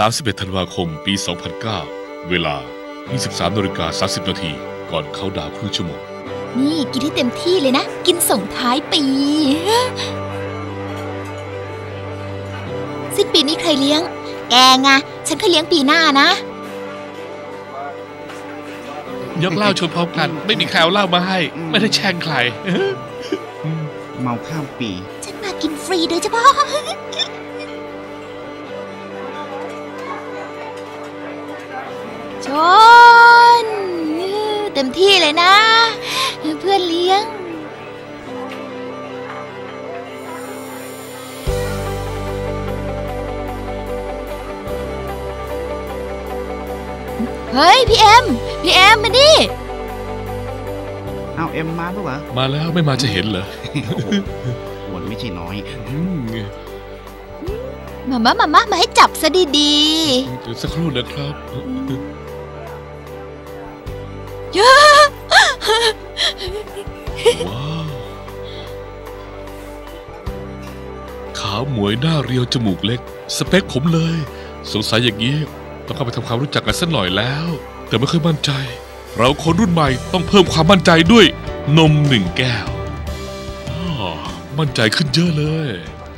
31 ธันวาคม ปี 2009 เวลา 23นาฬิกา30 นาที ก่อนเข้าดาวน์ครึ่งชั่วโมง นี่กินให้เต็มที่เลยนะ กินส่งท้ายปี สิ้นปีนี้ใครเลี้ยง แกไงฉันเคยเลี้ยงปีหน้านะ ยกเหล้าชนพร้อมกัน ไม่มีใครเอาเหล้ามาให้ ไม่ได้แช่งใคร เมาข้ามปี ฉันมากินฟรีโดยเฉพาะ น เต็มที่เลยนะ เพื่อนเลี้ยงเฮ้ย พี่เอ็ม พี่เอ็มมาดิเอาเอ็มมาแล้วเหรอมาแล้วไม่มาจะเห็นเหรอโอ้โหอ้วนไม่ใช่น้อยอืมมามามามามาให้จับซะดีเดี๋ยวสักครู่นะครับาวหมวยหน้าเรียวจมูกเล็ก สเปคผมเลย สงสัยอย่างนี้ต้องเข้าไปทำความรู้จักกันสักหน่อยแล้ว แต่ไม่ค่อยมั่นใจ เราคนรุ่นใหม่ต้องเพิ่มความมั่นใจด้วย นมหนึ่งแก้วอ้อมั่นใจขึ้นเยอะเลย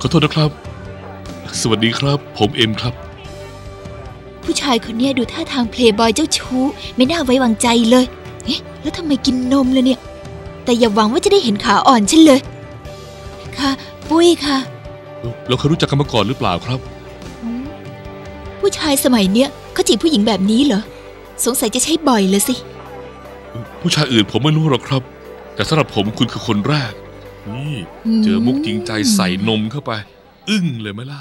ขอโทษนะครับ สวัสดีครับ ผมเอ็มครับ ผู้ชายคนนี้ดูท่าทางเพลย์บอยเจ้าชู้ ไม่น่าไว้วางใจเลยเอ๊ะแล้วทำไมกินนมเลยเนี่ย แต่อย่าหวังว่าจะได้เห็นขาอ่อนฉันเลย ค่ะ ปุ้ยค่ะ เราเคยรู้จักกันมาก่อนหรือเปล่าครับอืมผู้ชายสมัยเนี้ยเขาจีบผู้หญิงแบบนี้เหรอ สงสัยจะใช้บ่อยเลยสิ ผู้ชายอื่นผมไม่รู้หรอกครับ แต่สำหรับผมคุณคือคนแรก นี่ เจอมุกจริงใจใส่นมเข้าไป อึ้งเลยไหมล่ะ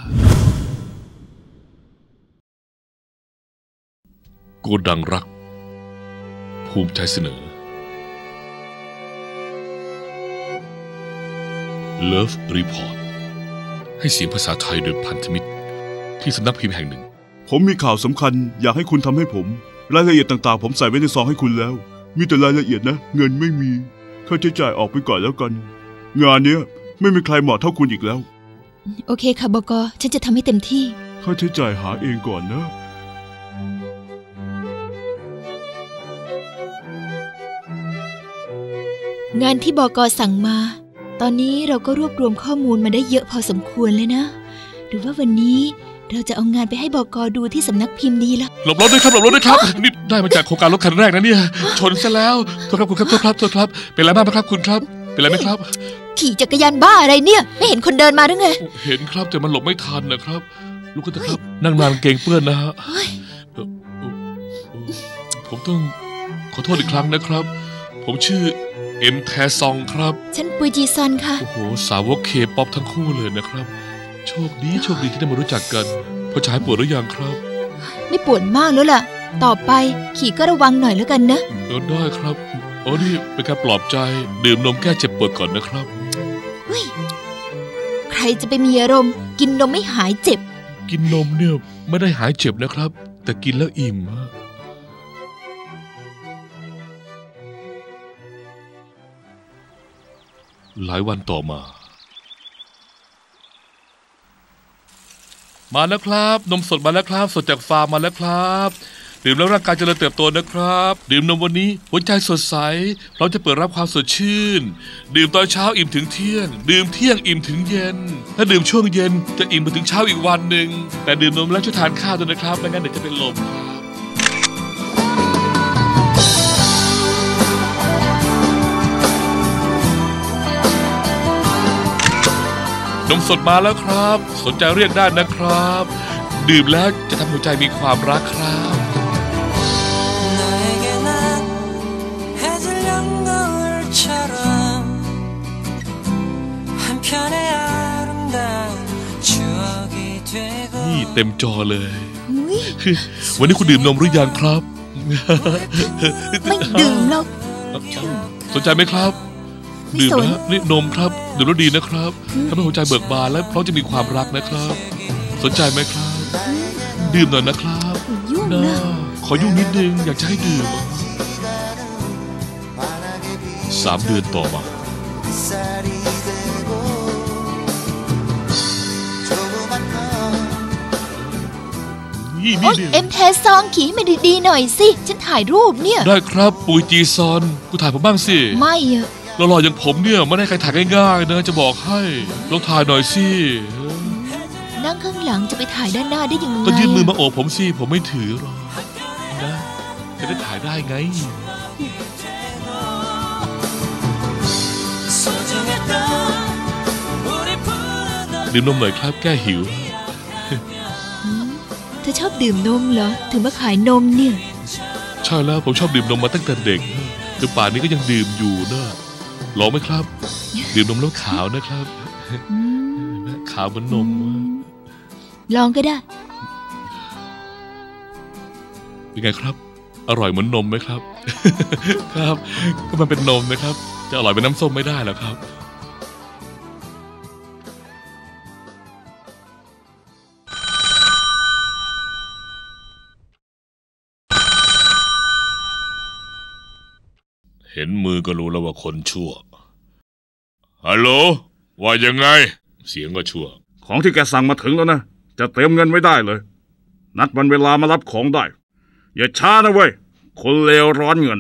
โกดังรัก ภูมิใจเสนอ Love Report ให้เสียงภาษาไทยโดยพันธมิตร ที่สำนักพิมพ์แห่งหนึ่ง ผมมีข่าวสำคัญอยากให้คุณทำให้ผม รายละเอียดต่างๆ ผมใส่ไว้ในซองให้คุณแล้ว มีแต่รายละเอียดนะ เงินไม่มีค่าใช้จ่ายออกไปก่อนแล้วกัน งานเนี้ยไม่มีใครเหมาะเท่าคุณอีกแล้ว โอเคค่ะบกฉันจะทำให้เต็มที่ ค่าใช้จ่ายหาเองก่อนนะ งานที่บกสั่งมา ตอนนี้เราก็รวบรวมข้อมูลมาได้เยอะพอสมควรเลยนะ หรือว่าวันนี้เราจะเอางานไปให้บกดูที่สำนักพิมพ์ดีละหลบรถด้วยครับหลบรถด้วยครับนี่ได้มาจากโครงการรถคันแรกนะเนี่ย ชนซะแล้วโทษครับคุณครับโทษครับโทษครับ เป็นไรบ้างไหมครับคุณครับ เป็นไรไหมครับ ขี่จักรยานบ้าอะไรเนี่ย ไม่เห็นคนเดินมาหรือไง เห็นครับแต่มันหลบไม่ทันนะครับ ลูกก็จะครับ นั่งนานเกรงเปื้อนนะฮะเฮ้ยเอ่อเอ่อเอ่อผมต้องขอโทษอีกครั้งนะครับ ผมชื่อ เอ็มแทซองครับ ฉันปุยจีซอนค่ะ โอ้โห สาวกเคป๊อปทั้งคู่เลยนะครับ โชคดีโชคดีที่ได้มารู้จักกันพอฉายปวดหรือยังครับ ไม่ปวดมากแล้วล่ะ ต่อไปขี่ก็ระวังหน่อยแล้วกันนะเออได้ครับโอ้นี่เป็นการปลอบใจดื่มนมแก้เจ็บปวดก่อนนะครับเฮ้ยใครจะไปมีอารมณ์ กินนมไม่หายเจ็บ กินนมเนี่ยไม่ได้หายเจ็บนะครับ แต่กินแล้วอิ่มฮะ หลายวันต่อมา มาแล้วครับ นมสดมาแล้วครับ สดจากฟาร์มมาแล้วครับดื่มแล้วร่างกายจเจริญเติบโตนะครับ ดื่มนมวันนี้หัวใจสดใสเราจะเปิดรับความสดชื่น ดื่มตอนเช้าอิ่มถึงเที่ยง ดื่มเที่ยงอิ่มถึงเย็น ถ้าดื่มช่วงเย็นจะอิ่มไปถึงเช้าอีกวันหนึ่งแต่ดื่มนมแล้วช่วยทานข้าวด้วยนะครับไม่งั้นเดี๋ยวจะเป็นลม นมสดมาแล้วครับ สนใจเรียกได้นะครับ ดื่มแล้วจะทำหัวใจมีความรักครับ นี่เต็มจอเลยวันนี้คุณดื่มนมหรือยังครับ ไม่ดื่มหรอก สนใจไหมครับ ดื่มสนนะนี่นมครับดื่มแล้วดีนะครับทำให้หัวใจเบิกบานและพร้อมจะมีความรักนะครับ สนใจไหมครับ ดื่มหน่อยนะครับยุ่งนะนะขอยุ่งนิดนึงอยากจะให้ดื่มสามเดือนต่อมายนี่โอ๊นี่ยนี่เอ็มเทสซองขี่ให้มันดีๆหน่อยสิ ฉันถ่ายรูปเนี่ย ได้ครับ ปุยจีซอน กูถ่ายผมบ้างสิ ไม่อะ หล่อๆอย่างผมเนี่ยไม่ได้ใครถ่ายง่ายๆนะจะบอกให้ลองถ่ายหน่อยสินั่งข้างหลังจะไปถ่ายด้านหน้าได้ยังไงก็ยื่นมือมาโอบผมสิผมไม่ถือหรอกนะจะได้ถ่ายได้ไงดื่มนมหน่อยครับแก้หิวเธอชอบดื่มนมเหรอถึงมาขายนมเนี่ย ใช่แล้วผมชอบดื่มนมมาตั้งแต่เด็กจนป่านนี้ก็ยังดื่มอยู่นะ ลองไหมครับ ดื่มนมแล้วขาวนะครับอืมขาวเหมือนนมอะลองก็ได้ เป็นไงครับ อร่อยเหมือนนมไหมครับ ครับ ก็มันเป็นนมนะครับ จะอร่อยเป็นน้ำส้มไม่ได้หรอกครับ เห็นมือก็รู้แล้วว่าคนชั่ว ฮัลโหล ว่ายังไง เสียงก็ชั่ว ของที่แกสั่งมาถึงแล้วนะ จะเตรียมเงินไว้ได้เลย นัดวันเวลามารับของได้ อย่าช้านะเว้ย คนเลวร้อนเงิน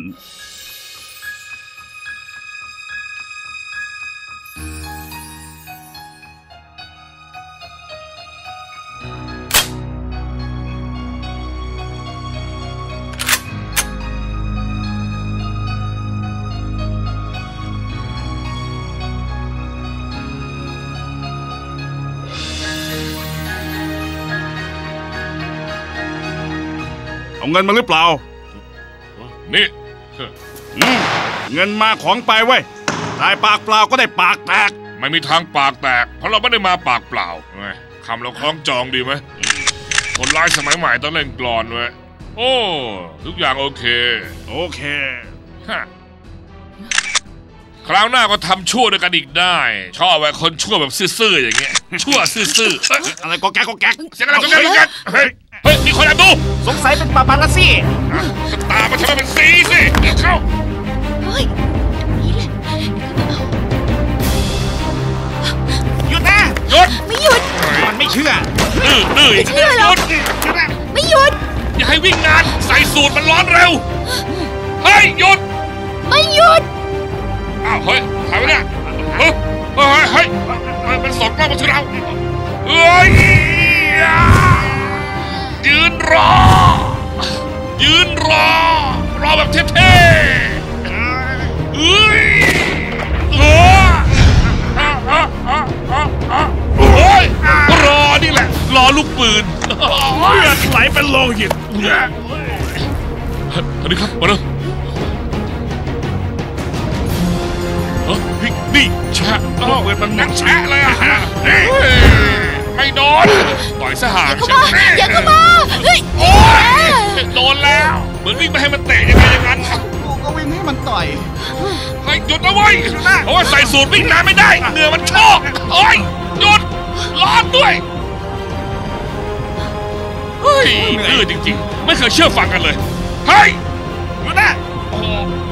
เอาเงินมาหรือเปล่า นี่อืมเงินมาของไปเว้ยได้ปากเปล่าก็ได้ปากแตก ไม่มีทางปากแตก เพราะเราไม่ได้มาปากเปล่าไงคำเราคล้องจองดีไหมคนร้ายสมัยใหม่ต้องเล่นกลอนไว้ยโอ้ ทุกอย่างโอเค โอเคฮะคราวหน้าก็ทำชั่วด้วยกันอีกได้ ชอบแบบคนชั่วแบบซื่อๆอย่างเงี้ยชั่วซื่อๆเอ้ยอะไรก็แก๊กก็แก๊กเสียงอะไรก็กันกันเฮ้ย เฮ้ยมีคนแอบดูสงสัยเป็นปาปาลัสซี่อะตามมาทำไมเป็นสีสิเข้า เฮ้ยนี่แหละหยุดนะหยุดไม่หยุด มันไม่เชื่อดื้อดื้ออีกไม่เชื่อหรอกหยุดไม่หยุด อย่าให้วิ่งนาน ใส่สูตรมันร้อนเร็ว เฮ้ย หยุด ไม่หยุด อ้าวเฮ้ยถ่ายไว้เนี่ยเฮ้ยเฮ้ยเฮ้ยเฮ้ยมันสองกล้องมาถึงเราเฮ้ยยืน รอ ยืนรอ รอแบบเท่ๆเฮ้ยเออโอ้ยรอนี่แหละ รอลูกปืนเลือดไหลเป็นโลหิตอันนี้ครับ มาเร็วเอ้ยนี่นี่แชะเอ้าเวมันนักแชะเลยอะเฮ้ย ไม่โดนต่อยซะห่างใช่ไหมอย่าเข้ามาเฮ้ยโอ้ยโดนแล้ว เหมือนวิ่งไปให้มันเตะยังไงอย่างนั้นกูก็วิ่งให้มันต่อยให้หยุดนะเว้ยเพราะว่าใส่สูตรวิ่งนานไม่ได้เหนือมันโชกโอ้ยหยุดร้อนด้วยเฮ้ยดื้อจริง ๆ ไม่เคยเชื่อฟังกันเลยเฮ้ยหยุดนะโอ้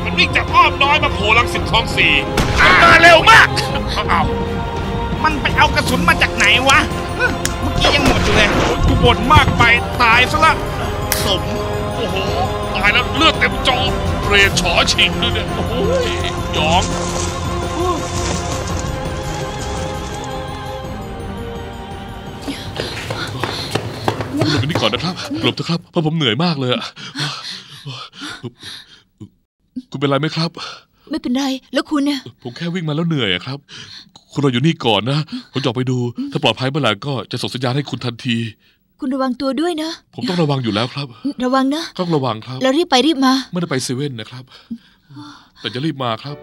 มันวิ่งจากอ้อมน้อยมาโผล่ลังสิตคลองสี่มันมาเร็วมากเอามันไปเอากระสุนมาจากไหนวะ เมื่อกี้ยังหมดอยู่เลยกูบ่นมากไปตายซะละสม โอ้โห ตายแล้วเลือดเต็มจอเรนฉอฉิงด้วยเนี่ย โอ้โหยองหลบกันนี่ก่อนนะครับหลบเถอะครับ เพราะผมเหนื่อยมากเลยอะคุณเป็นไรไหมครับ ไม่เป็นไร แล้วคุณเนี่ยผมแค่วิ่งมาแล้วเหนื่อยอะครับ คุณรออยู่นี่ก่อนนะ ผมจะออกไปดู ถ้าปลอดภัยเมื่อไหร่ก็จะส่งสัญญาณให้คุณทันที คุณระวังตัวด้วยนะ ผมต้องระวังอยู่แล้วครับ ระวังนะ ต้องระวังครับ แล้วรีบไปรีบมา ไม่ได้ไปเซเว่นนะครับ แต่จะรีบมาครับ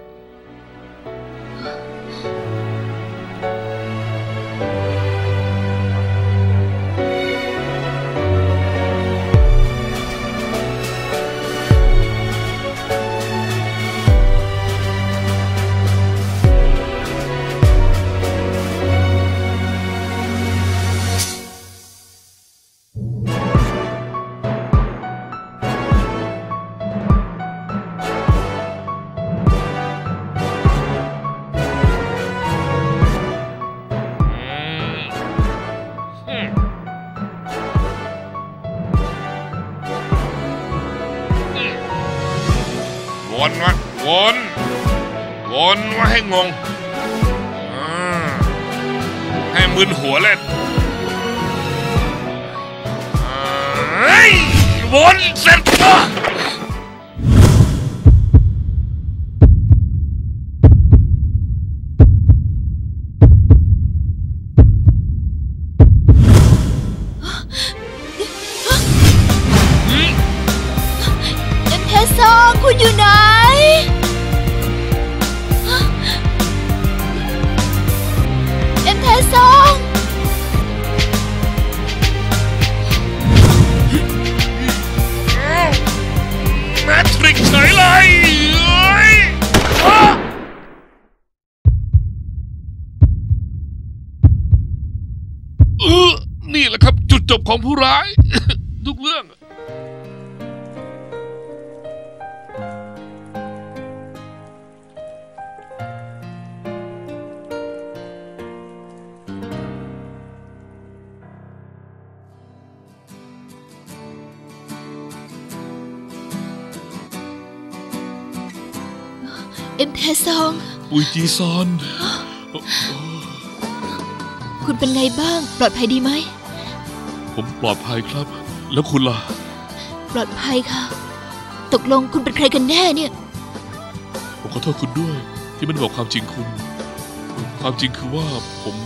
ให้งงให้มึนหัวเล่นอ่าเฮ้ยวนเสร็จ อ็มเทซอง อุยจีซอน คุณเป็นไงบ้าง ปลอดภัยดีไหม ผมปลอดภัยครับ แล้วคุณล่ะ ปลอดภัยค่ะ ตกลงคุณเป็นใครกันแน่เนี่ย ผมขอโทษคุณด้วย ที่ไม่ได้บอกความจริงคุณ ความจริงคือว่าผม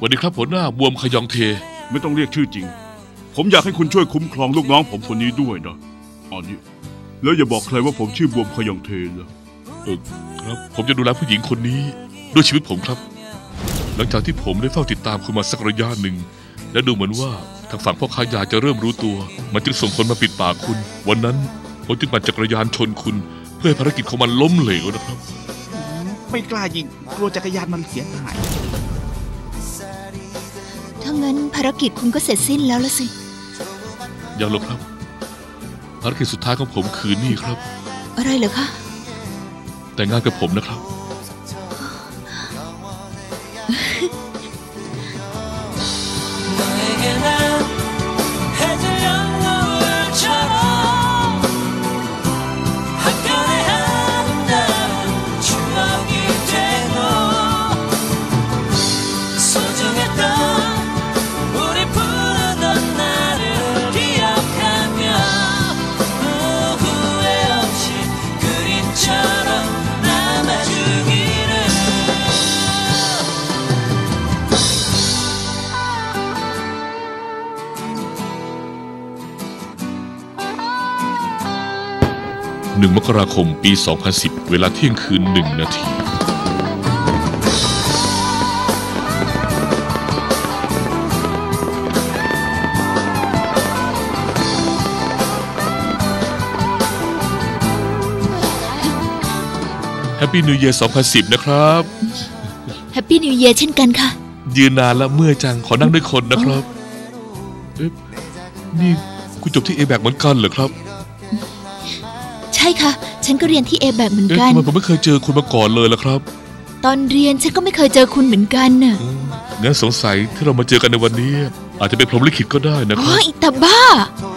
วันนี้ครับหัวหน้าบวมขยองเท ไม่ต้องเรียกชื่อจริง ผมอยากให้คุณช่วยคุ้มครองลูกน้องผมคนนี้ด้วยนะอันนี้ แล้วอย่าบอกใครว่าผมชื่อบวมขยองเทนะเออครับผมจะดูแลผู้หญิงคนนี้ด้วยชีวิตผมครับ หลังจากที่ผมได้เฝ้าติดตามคุณมาสักระยะหนึ่ง และดูเหมือนว่าทางฝั่งพ่อค้ายาจะเริ่มรู้ตัว มันจึงส่งคนมาปิดปากคุณ วันนั้นผมจึงปั่นจักรยานชนคุณ เพื่อให้ภารกิจของมันล้มเหลวนะครับ ไม่กล้ายิงกลัวจักรยานมันเสียหาย ถ้างั้นภารกิจคุณก็เสร็จสิ้นแล้วละสิ ยังหรอกครับภารกิจสุดท้ายของผมคือนี่ครับ อะไรเหรอคะ แต่งงานกับผมนะครับ 1 มกราคมปี 2010 เวลาเที่ยงคืน 1 นาทีแฮปปี้นิวเยียร์2010 นะครับ แฮปปี้นิวเยียร์เช่นกันค่ะ ยืนนานแล้วเมื่อยจังขอนั่งด้วยคนนะครับเอ๊ะนี่คุณจบที่เอแบกเหมือนกันเหรอครับใช่ค่ะ ฉันก็เรียนที่เอแบบเหมือนเอ๊ะกันทำไมผมไม่เคยเจอคุณมาก่อนเลยล่ะครับ ตอนเรียนฉันก็ไม่เคยเจอคุณเหมือนกันน่ะอืมงั้นสงสัยที่เรามาเจอกันในวันนี้ อาจจะเป็นพรหมลิขิตก็ได้นะคโอ้รับยแต่บ้า돌